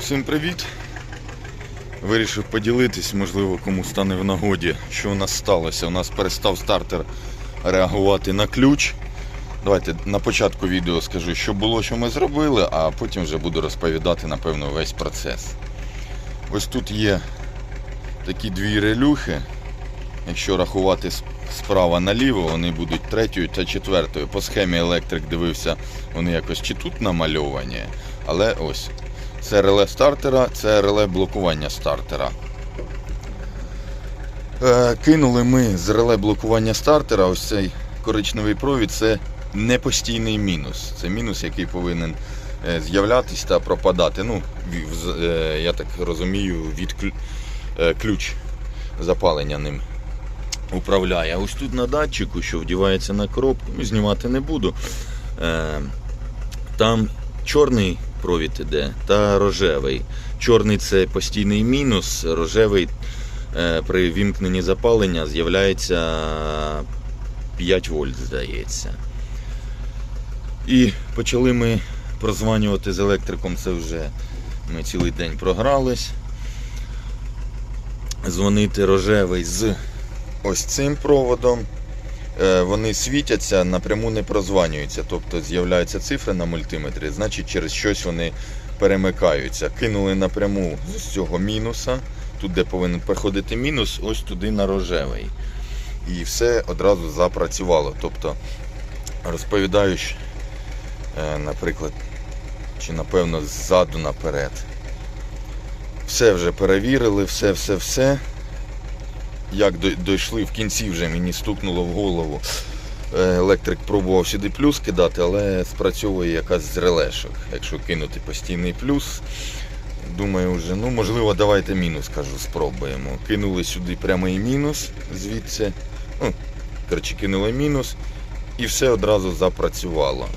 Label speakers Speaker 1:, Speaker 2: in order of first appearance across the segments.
Speaker 1: Всім привіт! Вирішив поділитись, можливо, кому стане в нагоді, що у нас сталося. У нас перестав стартер реагувати на ключ. Давайте на початку відео скажу, що було, що ми зробили, а потім вже буду розповідати, напевно, весь процес. Ось тут є такі дві релюхи. Якщо рахувати справа наліво, вони будуть третьою та четвертою. По схемі електрик дивився, вони якось чи тут намальовані, але ось. Це реле стартера, це реле блокування стартера. Е, кинули ми з реле блокування стартера ось цей коричневий провід, це не постійний мінус. Це мінус, який повинен е, з'являтись та пропадати. Ну, е, я так розумію, від ключ запалення ним управляє. Ось тут на датчику, що вдівається на коробку, ну, знімати не буду. Там чорний провід іде та рожевий. Чорний це постійний мінус, рожевий е, при вімкненні запалення з'являється 5 вольт, здається. І почали ми прозванювати з електриком, це вже ми цілий день програлись. Дзвонити рожевий з ось цим проводом. Е, Вони світяться, напряму не прозванюються. Тобто з'являються цифри на мультиметрі, значить через щось вони перемикаються. Кинули напряму з цього мінуса, тут де повинен приходити мінус, ось туди на рожевий. І все одразу запрацювало. Тобто розповідаю, е, наприклад, чи напевно ззаду наперед. Все вже перевірили, все, все, все як дійшли в кінці вже мені стукнуло в голову. Е, Електрик пробував сюди плюс кидати, але спрацьовує якась з релешок. Якщо кинути постійний плюс, думаю, вже, ну можливо, давайте мінус, кажу, спробуємо. Кинули сюди прямий мінус звідси. Ну, коротше, кинули мінус і все одразу запрацювало.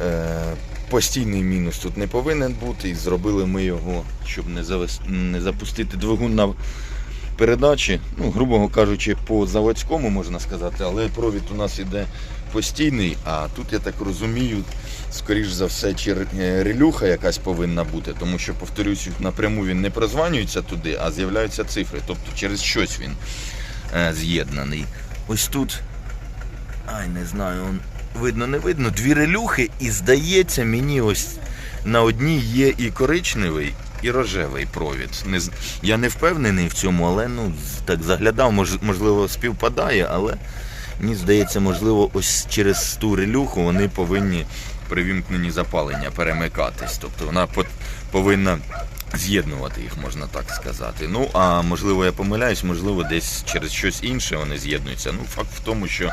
Speaker 1: Е, постійний мінус тут не повинен бути, і зробили ми його, щоб не, завес... не запустити двигун на передачі, ну, грубо кажучи, по заводському можна сказати, але провід у нас іде постійний, а тут, я так розумію, скоріш за все, чи е, релюха якась повинна бути, тому що, повторюсь, напряму він не прозванюється туди, а з'являються цифри. Тобто через щось він е, з'єднаний. Ось тут, ай, не знаю, видно, не видно, дві релюхи, і здається, мені ось на одній є і коричневий, і рожевий провід. Не, я не впевнений в цьому, але ну, так заглядав, мож, можливо, співпадає, але мені здається, можливо, ось через ту релюху вони повинні при вімкненні запалення перемикатись. Тобто вона по- повинна з'єднувати їх, можна так сказати. Ну, а можливо, я помиляюсь, можливо, десь через щось інше вони з'єднуються. Ну, факт в тому, що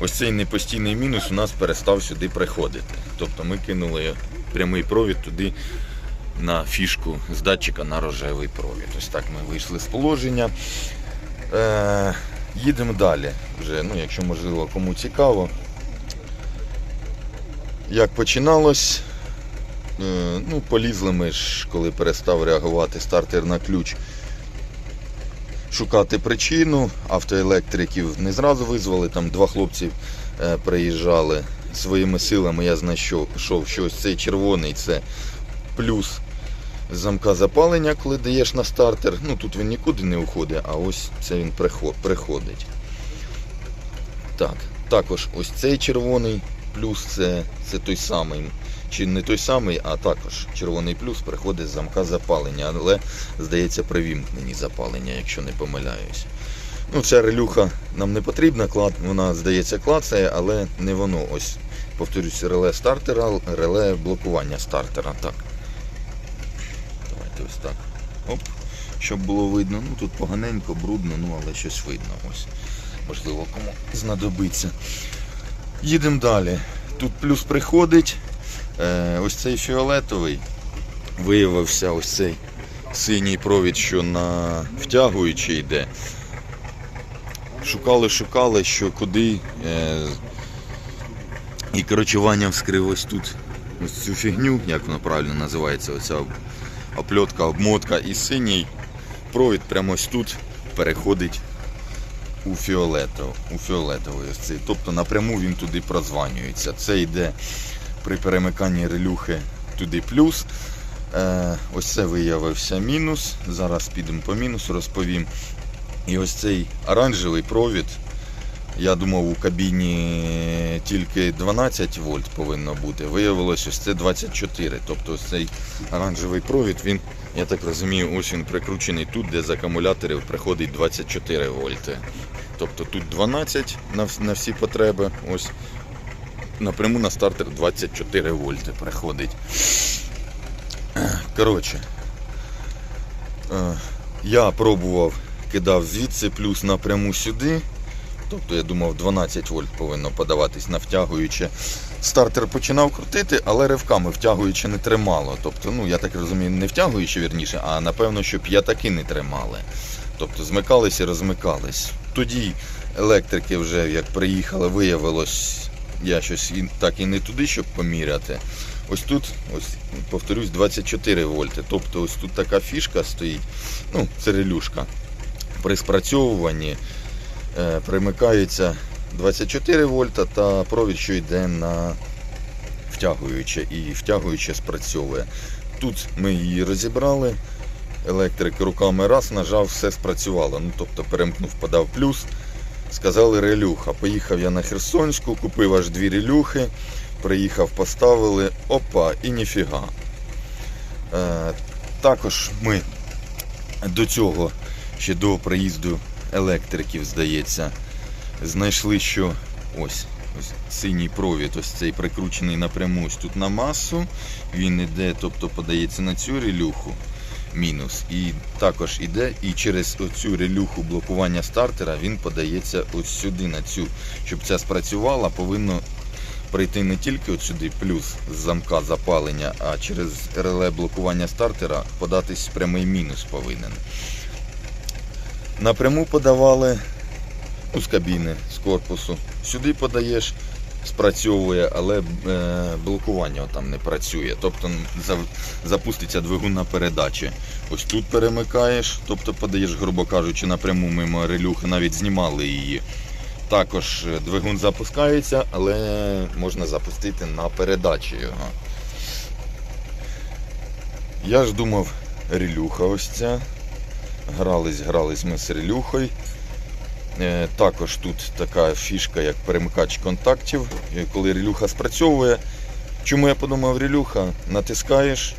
Speaker 1: ось цей непостійний мінус у нас перестав сюди приходити. Тобто ми кинули прямий провід туди на фішку з датчика на рожевий провід. Ось так ми вийшли з положення. Е, їдемо далі. Вже, ну, якщо можливо кому цікаво. Як починалось, е, ну, полізли ми ж, коли перестав реагувати стартер на ключ. Шукати причину, автоелектриків не зразу визвали, там два хлопці е, приїжджали своїми силами. Я знайшов, що ось цей червоний це плюс замка запалення, коли даєш на стартер. Ну тут він нікуди не уходить, а ось це він приходить. Так, також ось цей червоний плюс це, це той самий. Чи не той самий, а також червоний плюс приходить з замка запалення, але здається при вімкненні запалення, якщо не помиляюсь. Ну, ця релюха нам не потрібна, вона здається клацає, але не воно. Ось, повторюсь, реле стартера, реле блокування стартера. Так. Давайте ось так. Оп. Щоб було видно. Ну тут поганенько, брудно, ну але щось видно. Ось. Можливо, кому знадобиться. Їдемо далі. Тут плюс приходить. Е, ось цей фіолетовий виявився ось цей синій провід, що на втягуючий йде. Шукали, шукали, що куди. Е, і коротше Ваня вскрив ось тут ось цю фігню, як воно правильно називається, оця опльотка, обмотка і синій провід прямо ось тут переходить у фіолетов, у фіолетовий ось цей. Тобто напряму він туди прозванюється. Це йде при перемиканні релюхи туди плюс. Е, ось це виявився мінус. Зараз підемо по мінусу, розповім. І ось цей оранжевий провід. Я думав, у кабіні тільки 12 вольт повинно бути. Виявилось, ось це 24. Тобто цей оранжевий провід, він, я так розумію, ось він прикручений тут, де з акумуляторів приходить 24 вольти. Тобто тут 12 на, на всі потреби. Ось напряму на стартер 24 вольти приходить. Коротше, е, я пробував, кидав звідси, плюс напряму сюди. Тобто я думав 12 вольт повинно подаватись на втягуюче. Стартер починав крутити, але ривками втягуюче не тримало. Тобто, ну я так розумію, не втягуючи вірніше, а напевно, що п'ятаки не тримали. Тобто змикались і розмикались. Тоді електрики вже як приїхали, виявилось, я щось і так і не туди, щоб поміряти. Ось тут, ось повторюсь, 24 вольти. Тобто ось тут така фішка стоїть, ну, це релюшка. При спрацьовуванні е, примикається 24 вольта та провід, що йде на втягуюче і втягуюче спрацьовує. Тут ми її розібрали. Електрик руками раз нажав, все спрацювало. Ну, тобто перемкнув, подав плюс. Сказали релюха. Поїхав я на Херсонську, купив аж дві релюхи. Приїхав, поставили, опа, і ніфіга. Е, також ми до цього, ще до приїзду електриків, здається, знайшли, що ось, ось синій провід, ось цей прикручений напряму ось тут на масу. Він іде, тобто подається на цю релюху. Мінус. І також іде, і через оцю релюху блокування стартера він подається ось сюди, на цю. Щоб це спрацювало, повинно прийти не тільки от сюди плюс з замка запалення, а через реле блокування стартера податись прямий мінус повинен. Напряму подавали ну, з кабіни, з корпусу. Сюди подаєш, спрацьовує, але е, блокування там не працює. Тобто за, запуститься двигун на передачі. Ось тут перемикаєш, тобто подаєш, грубо кажучи, напряму мимо релюхи, навіть знімали її. Також е, двигун запускається, але можна запустити на передачі його. Я ж думав, релюха ось ця. Грались, грались ми з релюхою. Е, Також тут така фішка, як перемикач контактів. Коли релюха спрацьовує. Чому я подумав релюха? Натискаєш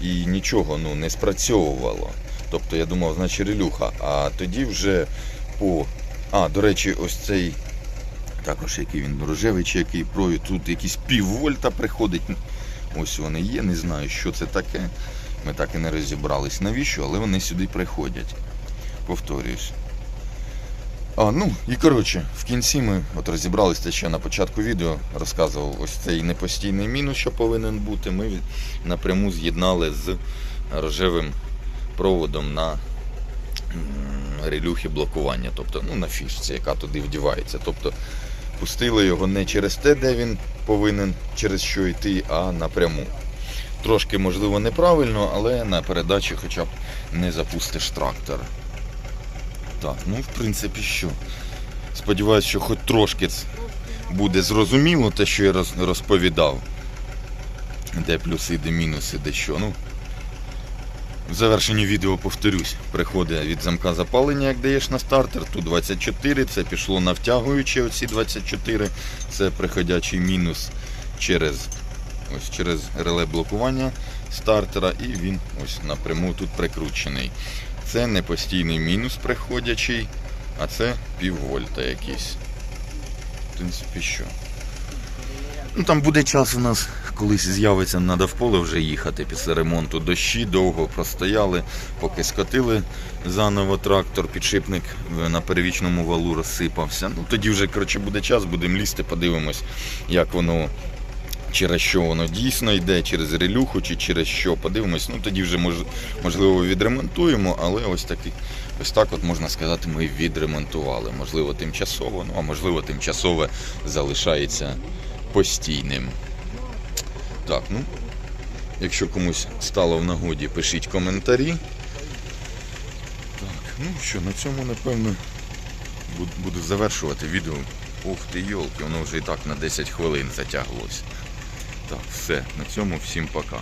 Speaker 1: і нічого ну, не спрацьовувало. Тобто я думав, значить релюха. А тоді вже по. А, до речі, ось цей також який він рожевий чи який провід. Тут якісь піввольта приходить. Ось вони є, не знаю, що це таке. Ми так і не розібрались навіщо, але вони сюди приходять. Повторююсь. А, ну і коротше, в кінці ми от розібралися те, що я на початку відео розказував ось цей непостійний мінус, що повинен бути. Ми напряму з'єднали з рожевим проводом на релюхи блокування, тобто ну, на фішці, яка туди вдівається. Тобто пустили його не через те, де він повинен через що йти, а напряму. Трошки, можливо, неправильно, але на передачі хоча б не запустиш трактор. Так, ну в принципі що. Сподіваюсь, що хоч трошки буде зрозуміло те, що я розповідав. Де плюси, де мінуси, де що. Ну, в завершенні відео повторюсь, приходить від замка запалення, як даєш на стартер, тут 24, це пішло на втягуючі оці 24, це приходячий мінус через, ось, через реле блокування стартера і він ось напряму тут прикручений. Це не постійний мінус приходячий, а це піввольта якийсь. В принципі, що. Ну там буде час у нас, колись з'явиться, треба в поле вже їхати після ремонту. Дощі довго простояли, поки скотили заново трактор, підшипник на перевічному валу розсипався. Ну тоді вже коротше, буде час, будемо лізти, подивимось, як воно. Через що воно дійсно йде, через релюху чи через що. Подивимось, ну тоді вже мож, можливо відремонтуємо, але ось таки, ось так от можна сказати, ми відремонтували. Можливо, тимчасово, ну а можливо, тимчасове залишається постійним. Так, ну, якщо комусь стало в нагоді, пишіть коментарі. Так, ну що, на цьому, напевно, буду, завершувати відео. Ух ти, йолки, воно вже і так на 10 хвилин затяглось. Так, все, на цьому всім пока.